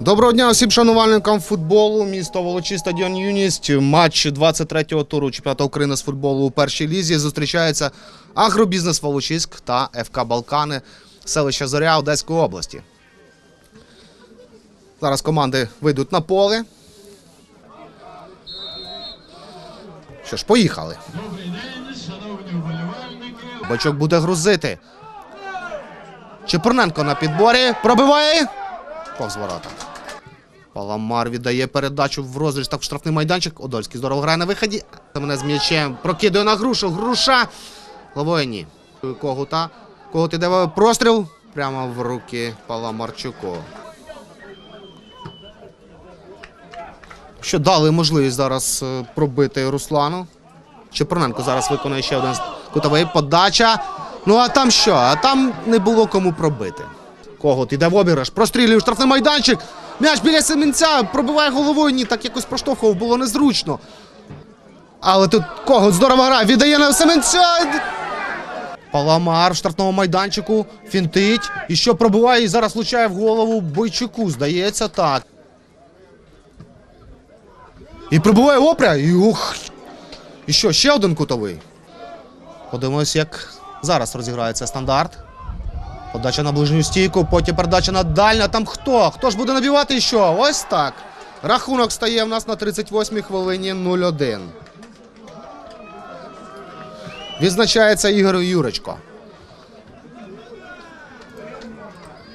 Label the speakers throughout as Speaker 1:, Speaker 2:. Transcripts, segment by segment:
Speaker 1: Доброго дня всім шанувальникам футболу. Місто Волочі, стадіон Юність. Матч 23-го туру чемпіонату України з футболу у першій лізі. Зустрічається агробізнес Волочиськ та ФК Балкани, селище Зоря Одеської області. Зараз команди вийдуть на поле. Що ж, поїхали. Бачок буде грузити. Чепурненко на підборі. Пробиває. Повз ворота. Паламар віддає передачу в розріз так в штрафний майданчик. Одольський здорово грає на виході. Мене з м'ячем прокидує на грушу. Груша. Головою ні. Когута. Когут іде простріл. Прямо в руки Паламарчуку. Що дали можливість зараз е, пробити Руслану. Чепурненко зараз виконує ще один кутовий подача. Ну а там що? А там не було кому пробити. Когот іде в обіграш, прострілює штрафний майданчик. М'яч біля Семенця пробиває головою. Ні, так якось проштовхував, було незручно. Але тут Когот здорово грає, віддає на Семенця. Паламар в штрафному майданчику фінтить. І що пробиває і зараз влучає в голову Бойчуку. Здається, так. І пробиває опря. І ух. І що, ще один кутовий. Подивимось, як зараз розіграється стандарт. Подача на ближню стійку, потім передача на дальню. Там хто? Хто ж буде набивати що? Ось так. Рахунок стає в нас на 38-й хвилині 0-1. Відзначається Ігор Юрочко.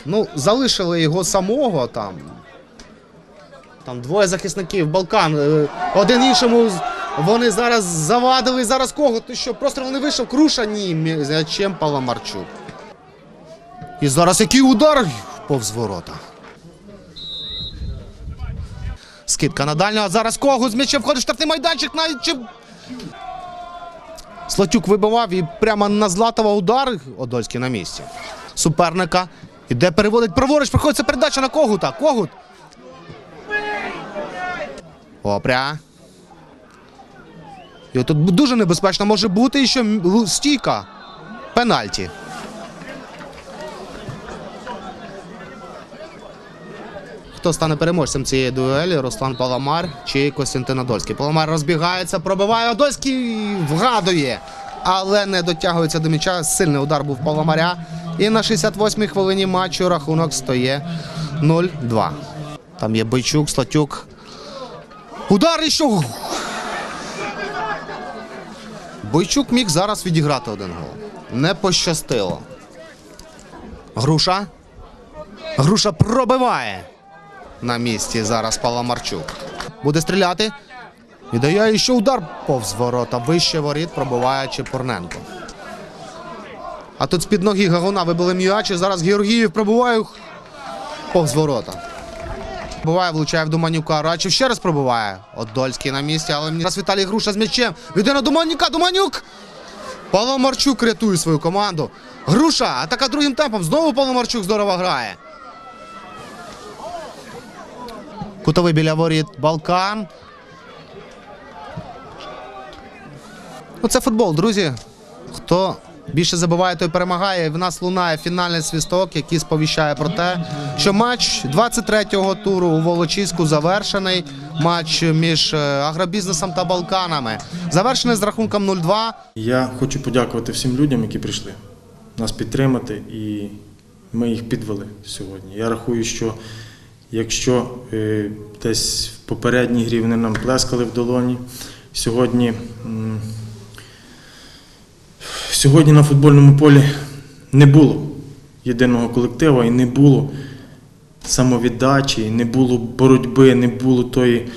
Speaker 1: Ну, залишили його самого там. Там двоє захисників, Балкан. е, Один іншому вони зараз завадили. Зараз кого? Ти що? Простріл не вийшов? Круша? Ні. М'ячем Паламарчук. І зараз який удар повз ворота. Скидка на дальнього. Зараз кого з м'ячем входить штрафний майданчик. Навіть чи... Слатюк вибивав і прямо на Златова удар. Одольський на місці. Суперника. Іде переводить праворуч. Приходиться передача на Когута. Когут. Опря. І тут дуже небезпечно може бути і що стійка. Пенальті. Хто стане переможцем цієї дуелі? Руслан Паламар чи Костянтин Адольський? Паламар розбігається, пробиває Адольський вгадує, але не дотягується до м'яча. Сильний удар був Паламаря. І на 68-й хвилині матчу рахунок стоє 0-2. Там є Бойчук, Слатюк. Удар і що? Бойчук міг зараз відіграти один гол. Не пощастило. Груша. Груша пробиває. На місці зараз Паламарчук. Буде стріляти. І дає ще удар повз ворота. Вище воріт пробиває Чепурненко. А тут з-під ноги Гагуна вибили м'яч. і Зараз Георгіїв пробиває повз ворота. Буває, влучає в Думанюка. Рачів ще раз пробиває. Одольський на місці, але мені зараз Віталій Груша з м'ячем. Віде на Думанюка. Думанюк! Паламарчук рятує свою команду. Груша, атака другим темпом. Знову Паламарчук здорово грає. Кутовий біля воріт Балкан. Ну, це футбол, друзі. Хто більше забиває, той перемагає. В нас лунає фінальний свісток, який сповіщає про те, що матч 23-го туру у Волочиську завершений. Матч між е, агробізнесом та Балканами. Завершений з рахунком 0-2.
Speaker 2: Я хочу подякувати всім людям, які прийшли нас підтримати, і ми їх підвели сьогодні. Я рахую, що якщо е, десь в попередній грі вони нам плескали в долоні, сьогодні, сьогодні на футбольному полі не було єдиного колективу і не було самовіддачі, не було боротьби, не було тої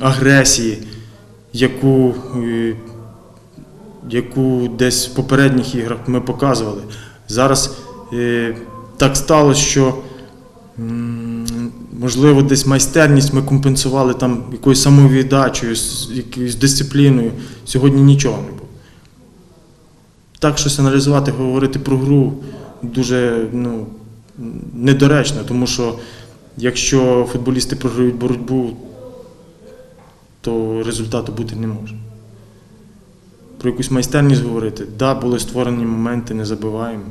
Speaker 2: агресії, яку. е, яку десь в попередніх іграх ми показували. Зараз е, так сталося, що можливо десь майстерність ми компенсували там якоюсь самовіддачею, якоюсь дисципліною. Сьогодні нічого не було. Так щось аналізувати, говорити про гру дуже ну, недоречно, тому що якщо футболісти програють боротьбу, то результату бути не може про якусь майстерність говорити. Так, да, були створені моменти, не забиваємо.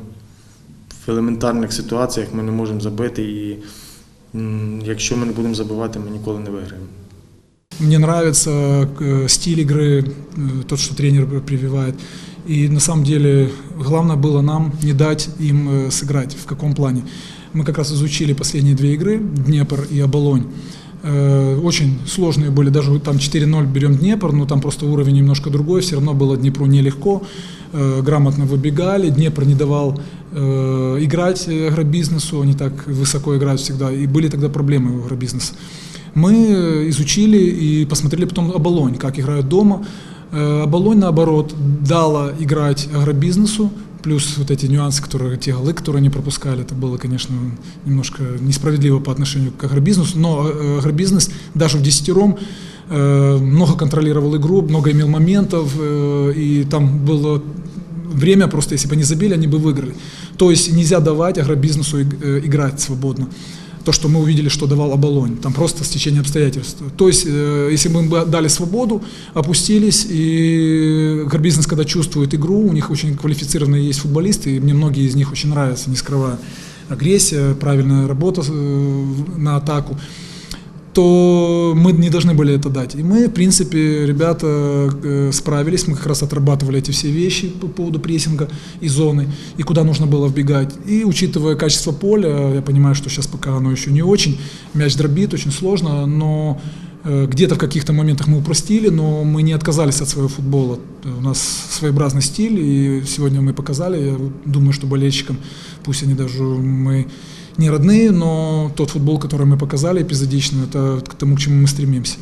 Speaker 2: В елементарних ситуаціях ми не можемо забити. І якщо ми не будемо забивати, ми ніколи не виграємо.
Speaker 3: Мне нравится э, стиль игры, э, тот, что тренер прививает. И на самом деле главное было нам не дать им э, сыграть. В каком плане? Мы как раз изучили последние две игры, Днепр и Оболонь. Э, Очень сложные были, даже там 4-0 берем Днепр, но там просто уровень немножко другой, все равно было Днепру нелегко, Э, грамотно выбегали, Днепр не давал э, играть э, агробизнесу, они так высоко играют всегда, и были тогда проблемы у агробизнеса. Мы э, изучили и посмотрели потом Оболонь, как играют дома. Э, Оболонь, наоборот, дала играть агробизнесу, плюс вот эти нюансы, которые, те голы, которые они пропускали, это было, конечно, немножко несправедливо по отношению к агробизнесу, но э, агробизнес даже в десятером э, много контролировал игру, много имел моментов, э, и там было время просто, если бы они забили, они бы выиграли. То есть нельзя давать агробизнесу иг- э, играть свободно. То, что мы увидели, что давал Оболонь, там просто стечение обстоятельств. То есть, э, если бы им бы дали свободу, опустились, и агробизнес, когда чувствует игру, у них очень квалифицированные есть футболисты, и мне многие из них очень нравятся, не скрывая. Агрессия, правильная работа э, на атаку То мы не должны были это дать. И мы, в принципе, ребята э, справились, мы как раз отрабатывали эти все вещи по поводу прессинга и зоны, и куда нужно было вбегать. И учитывая качество поля, я понимаю, что сейчас пока оно еще не очень, мяч дробит, очень сложно, но э, где-то в каких-то моментах мы упростили, но мы не отказались от своего футбола. У нас своеобразный стиль, и сегодня мы показали, я думаю, что болельщикам, пусть они даже мы не родные, но тот футбол, который мы показали эпизодично, это к тому, к чему мы стремимся.